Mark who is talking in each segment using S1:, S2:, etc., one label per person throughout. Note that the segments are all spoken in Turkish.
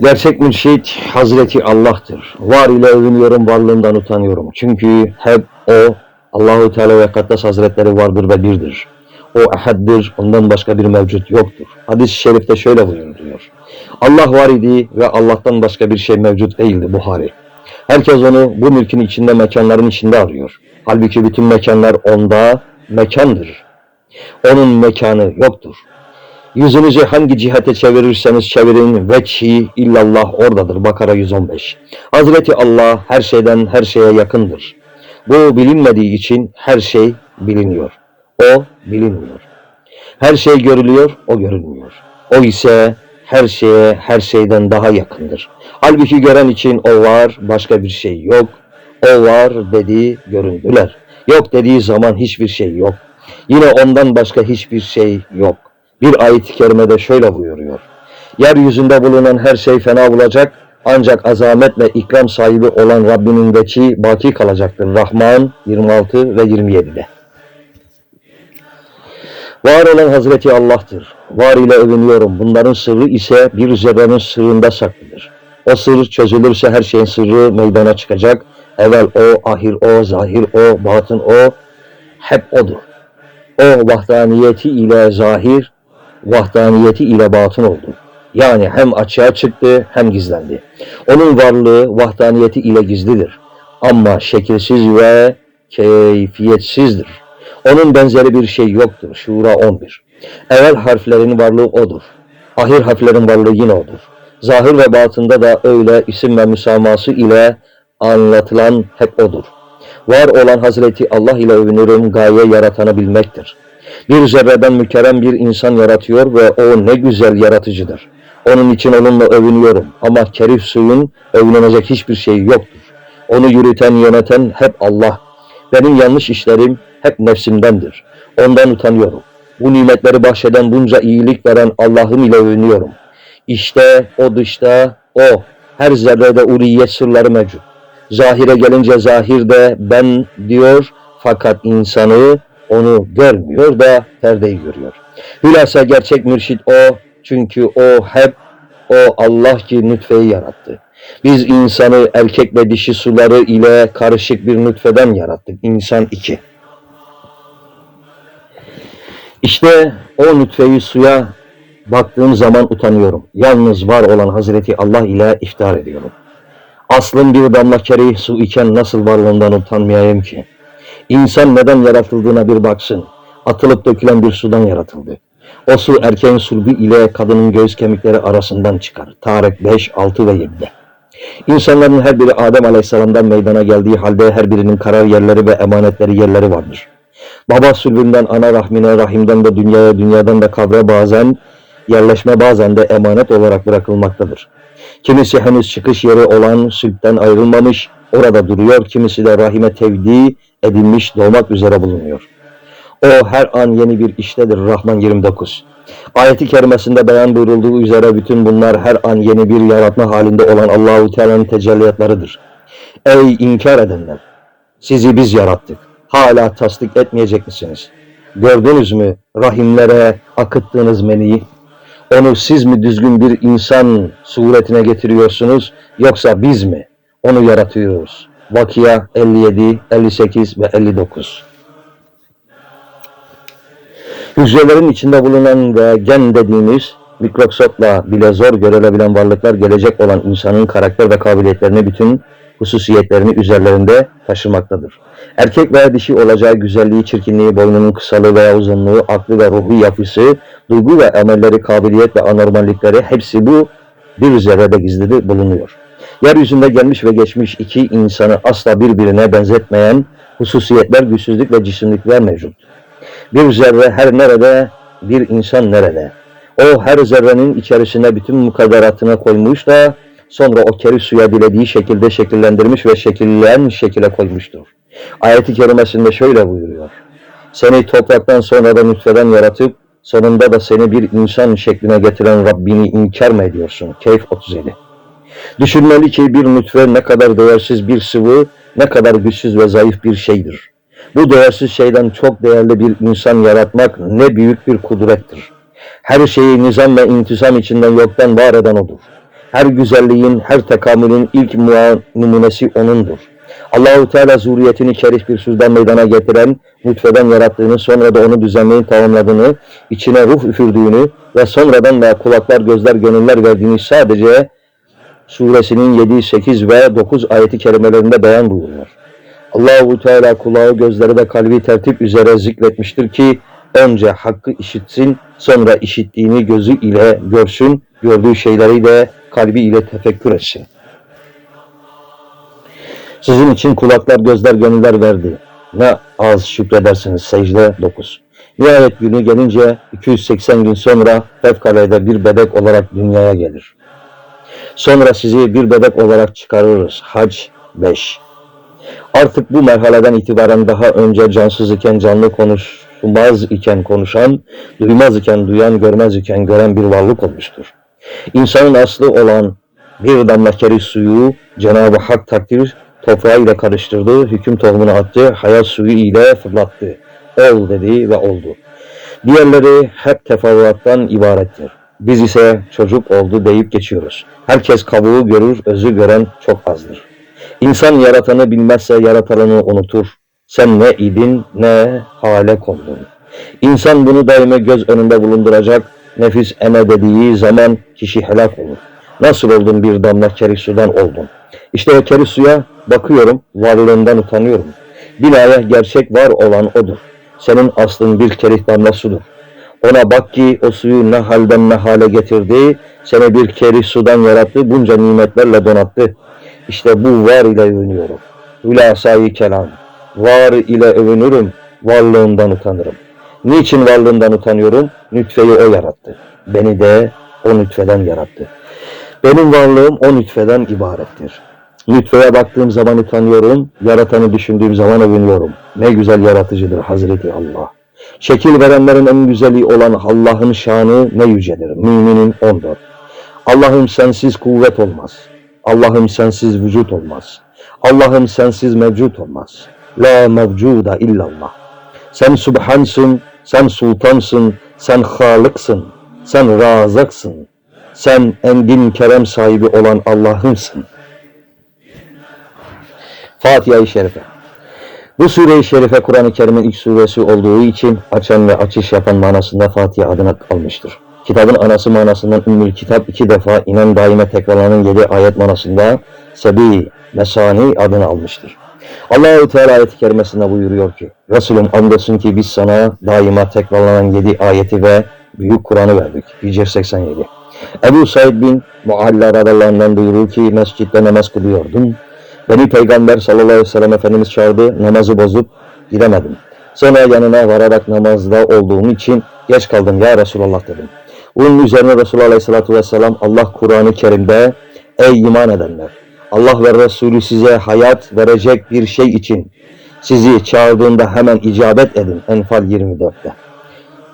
S1: Gerçek mürşit Hazreti Allah'tır. Var ile övünüyorum, varlığından utanıyorum. Çünkü hep O, Allahu Teala ve Kaddes Hazretleri vardır ve birdir. O ehaddir, ondan başka bir mevcut yoktur. Hadis-i şerifte şöyle buyuruluyor. Allah var idi ve Allah'tan başka bir şey mevcut değildi Buhari. Herkes onu bu mülkün içinde, mekanların içinde arıyor. Halbuki bütün mekanlar onda mekandır. Onun mekanı yoktur. Yüzünüzü hangi cihete çevirirseniz çevirin veçhi illallah oradadır. Bakara 115. Hazreti Allah her şeyden her şeye yakındır. Bu bilinmediği için her şey biliniyor. O bilinmiyor. Her şey görülüyor, o görülmüyor. O ise her şeye, her şeyden daha yakındır. Halbuki gören için o var, başka bir şey yok. O var dediği göründüler. Yok dediği zaman hiçbir şey yok. Yine ondan başka hiçbir şey yok. Bir ayet-i kerimede şöyle buyuruyor. Yeryüzünde bulunan her şey fena bulacak ancak azametle ikram sahibi olan Rabbinin veçi baki kalacaktır. Rahman 26 ve 27'de. Var olan Hazreti Allah'tır. Var ile övünüyorum. Bunların sırrı ise bir zerrenin sırrında saklıdır. O sır çözülürse her şeyin sırrı meydana çıkacak. Evvel o, ahir o, zahir o, batın o, hep odur. O vahdaniyeti ile zahir, vahdaniyeti ile batın oldu. Yani hem açığa çıktı hem gizlendi. Onun varlığı vahdaniyeti ile gizlidir. Ama şekilsiz ve keyfiyetsizdir. Onun benzeri bir şey yoktur. Şura 11. Evvel harflerin varlığı odur. Ahir harflerin varlığı yine odur. Zahir ve batında da öyle isim ve müsaması ile anlatılan hep odur. Var olan Hazreti Allah ile övünürüm gaye yaratanı bilmektir. Bir zerreden mükerrem bir insan yaratıyor ve o ne güzel yaratıcıdır. Onun için onunla övünüyorum ama kerif suyun övünecek hiçbir şey yoktur. Onu yürüten, yöneten hep Allah. Benim yanlış işlerim hep nefsimdendir. Ondan utanıyorum. Bu nimetleri bahşeden bunca iyilik veren Allah'ım ile övünüyorum. İşte o dışta o. Her zerrede uliyet sırları mevcut. Zahire gelince zahirde ben diyor fakat insanı onu görmüyor da perdeyi görüyor. Hülasa gerçek mürşit o çünkü o hep o Allah ki nütfeyi yarattı. Biz insanı erkek ve dişi suları ile karışık bir nütfeden yarattık. İnsan iki. İşte o nütfeyi suya baktığım zaman utanıyorum. Yalnız var olan Hazreti Allah ile iftihar ediyorum. Aslın bir damla kerih su iken nasıl varlığından utanmayayım ki? İnsan neden yaratıldığına bir baksın. Atılıp dökülen bir sudan yaratıldı. O su erkeğin sulbu ile kadının göğüs kemikleri arasından çıkar. Tarık 5, 6 ve 7'de. İnsanların her biri Adem Aleyhisselam'dan meydana geldiği halde her birinin karar yerleri ve emanetleri yerleri vardır. Baba sülbünden ana rahmine, rahimden de dünyaya, dünyadan da kabre bazen yerleşme bazen de emanet olarak bırakılmaktadır. Kimisi henüz çıkış yeri olan sülpten ayrılmamış, orada duruyor. Kimisi de rahime tevdi edilmiş, doğmak üzere bulunuyor. O her an yeni bir iştedir. Rahman 29. Ayeti kerimesinde beyan buyurulduğu üzere bütün bunlar her an yeni bir yaratma halinde olan Allahu Teala'nın tecelliyatlarıdır. Ey inkar edenler! Sizi biz yarattık. Hala tasdik etmeyecek misiniz? Gördünüz mü rahimlere akıttığınız meniyi? Onu siz mi düzgün bir insan suretine getiriyorsunuz yoksa biz mi? Onu yaratıyoruz. Vakia 57, 58 ve 59. Hücrelerin içinde bulunan ve gen dediğimiz mikroskopla bile zor görülebilen varlıklar gelecek olan insanın karakter ve kabiliyetlerini bütün hususiyetlerini üzerlerinde taşımaktadır. Erkek veya dişi olacağı güzelliği, çirkinliği, boynunun kısalığı veya uzunluğu, aklı ve ruhu yapısı, duygu ve emelleri, kabiliyet ve anormallikleri hepsi bu bir zerrede gizli bulunuyor. Yeryüzünde gelmiş ve geçmiş iki insanı asla birbirine benzetmeyen hususiyetler, güçsüzlük ve cisimlikler mevcut. Bir zerre her nerede, bir insan nerede? O her zerrenin içerisine bütün mukadderatına koymuş da sonra o keri suya dilediği şekilde şekillendirmiş ve şekillen şekile koymuştur. Ayet-i kerimesinde şöyle buyuruyor. Seni topraktan sonra da nütfeden yaratıp sonunda da seni bir insan şekline getiren Rabbini inkar mı ediyorsun? Keyf 37 Düşünmeli ki bir nütfe ne kadar değersiz bir sıvı, ne kadar güçsüz ve zayıf bir şeydir. Bu değersiz şeyden çok değerli bir insan yaratmak ne büyük bir kudrettir. Her şeyi nizam ve intizam içinden yoktan var eden odur. Her güzelliğin, her tekamülün ilk numunesi O'nundur. Allahu Teala zurriyetini şerif bir sözden meydana getiren, nutfeden yarattığını, sonra da onu düzenleyip tamamladığını, içine ruh üfürdüğünü ve sonradan da kulaklar, gözler, gönüller verdiğini sadece suresinin 7, 8 ve 9 ayeti kerimelerinde beyan buyuruyor. Allahu Teala kulağı, gözleri ve kalbi tertip üzere zikretmiştir ki önce hakkı işitsin, sonra işittiğini gözü ile görsün, gördüğü şeyleri de kalbi ile tefekkür etsin. Sizin için kulaklar, gözler, gönüller verdi. Ne az şükredersiniz. Secde 9. Nihayet günü gelince 280 gün sonra fevkalade bir bebek olarak dünyaya gelir. Sonra sizi bir bebek olarak çıkarırız. Hac 5. Artık bu merhaleden itibaren daha önce cansız iken canlı konuşmaz iken konuşan, duymaz iken duyan, görmez iken gören bir varlık olmuştur. İnsanın aslı olan bir damla keriz suyu Cenab-ı Hak takdir toprağıyla karıştırdı, hüküm tohumunu attı, hayat suyu ile fırlattı. Ol dedi ve oldu. Diğerleri hep teferruattan ibarettir. Biz ise çocuk oldu deyip geçiyoruz. Herkes kabuğu görür, özü gören çok azdır. İnsan yaratanı bilmezse yaratanını unutur. Sen ne idin ne hale kondun. İnsan bunu daima göz önünde bulunduracak. Nefis eme dediği zaman kişi helak olur. Nasıl oldun bir damla keri sudan oldun. İşte o keri suya bakıyorum, varlığından utanıyorum. Bilaya gerçek var olan odur. Senin aslın bir kerih damla sudur. Ona bak ki o suyu ne halden ne hale getirdi, seni bir kerih sudan yarattı, bunca nimetlerle donattı. İşte bu var ile övünüyorum. Hülasayı kelam. Var ile övünürüm, varlığından utanırım. Niçin varlığından utanıyorum? Nütfeyi o yarattı. Beni de o nütfeden yarattı. Benim varlığım o nütfeden ibarettir. Nütfeye baktığım zaman utanıyorum, yaratanı düşündüğüm zaman övünüyorum. Ne güzel yaratıcıdır Hazreti Allah. Şekil verenlerin en güzeli olan Allah'ın şanı ne yücedir. Müminin 14. Allah'ım sensiz kuvvet olmaz. Allah'ım sensiz vücut olmaz. Allah'ım sensiz mevcut olmaz. La mevcuda illallah. Sen subhansın, sen sultansın, sen halıksın, sen razıksın. Sen engin kerem sahibi olan Allah'ımsın. Fatiha-i Şerife Bu sure-i şerife Kur'an-ı Kerim'in ilk suresi olduğu için açan ve açış yapan manasında Fatiha adına kalmıştır. Kitabın anası manasından Ümmül Kitap iki defa inen daime tekrarlanan yedi ayet manasında Sebi Mesani adını almıştır. Allahu Teala ayet-i kerimesinde buyuruyor ki Resulüm andolsun ki biz sana daima tekrarlanan yedi ayeti ve büyük Kur'an'ı verdik. Hicr 87 Ebu Said bin Mualla radıyallahu anh buyurur ki mescitte namaz kılıyordum. Beni Peygamber sallallahu aleyhi ve sellem Efendimiz çağırdı. Namazı bozup gidemedim. Sonra yanına vararak namazda olduğum için geç kaldım ya Resulallah dedim. Bunun üzerine Resulullah aleyhissalatü vesselam Allah Kur'an-ı Kerim'de Ey iman edenler! Allah ve Resulü size hayat verecek bir şey için sizi çağırdığında hemen icabet edin. Enfal 24'te.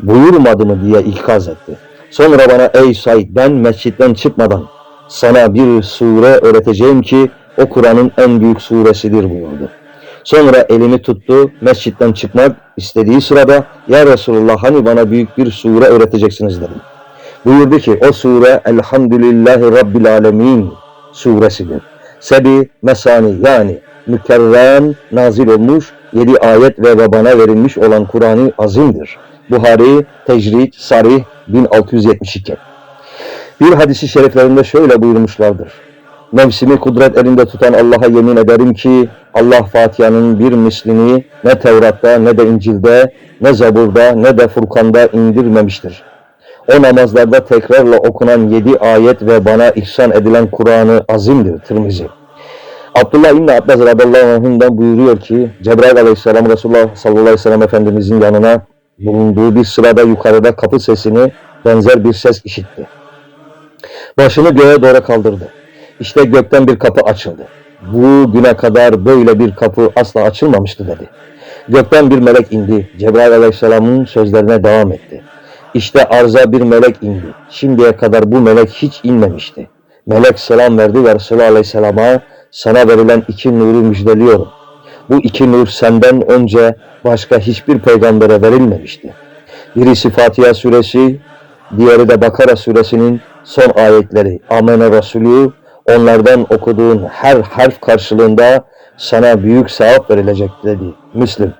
S1: Buyurmadı mı diye ikaz etti. Sonra bana ey Said ben mescitten çıkmadan sana bir sure öğreteceğim ki o Kur'an'ın en büyük suresidir buyurdu. Sonra elimi tuttu, mescitten çıkmak istediği sırada Ya Resulullah hani bana büyük bir sure öğreteceksiniz dedim. Buyurdu ki o sure Elhamdülillahi Rabbil Alemin suresidir. Sebi Mesani yani mükerrem nazil olmuş yedi ayet ve bana verilmiş olan Kur'an-ı Azim'dir. Buhari Tecrid Sarih 1672 Bir hadisi şeriflerinde şöyle buyurmuşlardır. Nefsimi kudret elinde tutan Allah'a yemin ederim ki Allah Fatiha'nın bir mislini ne Tevrat'ta ne de İncil'de ne Zabur'da ne de Furkan'da indirmemiştir. O namazlarda tekrarla okunan yedi ayet ve bana ihsan edilen Kur'an-ı Azim'dir Tirmizi. Abdullah İbni Abbas radıyallahu anh'ından buyuruyor ki Cebrail aleyhisselam Resulullah sallallahu aleyhi ve sellem Efendimizin yanına bulunduğu bir sırada yukarıda kapı sesini benzer bir ses işitti. Başını göğe doğru kaldırdı. İşte gökten bir kapı açıldı. Bu güne kadar böyle bir kapı asla açılmamıştı dedi. Gökten bir melek indi. Cebrail aleyhisselamın sözlerine devam etti. İşte arza bir melek indi. Şimdiye kadar bu melek hiç inmemişti. Melek selam verdi ve Resulullah aleyhisselama sana verilen iki nuru müjdeliyorum. Bu iki nur senden önce başka hiçbir peygambere verilmemişti. Birisi Fatiha suresi, diğeri de Bakara suresinin son ayetleri Amene Resulü onlardan okuduğun her harf karşılığında sana büyük sevap verilecek dedi. Müslim.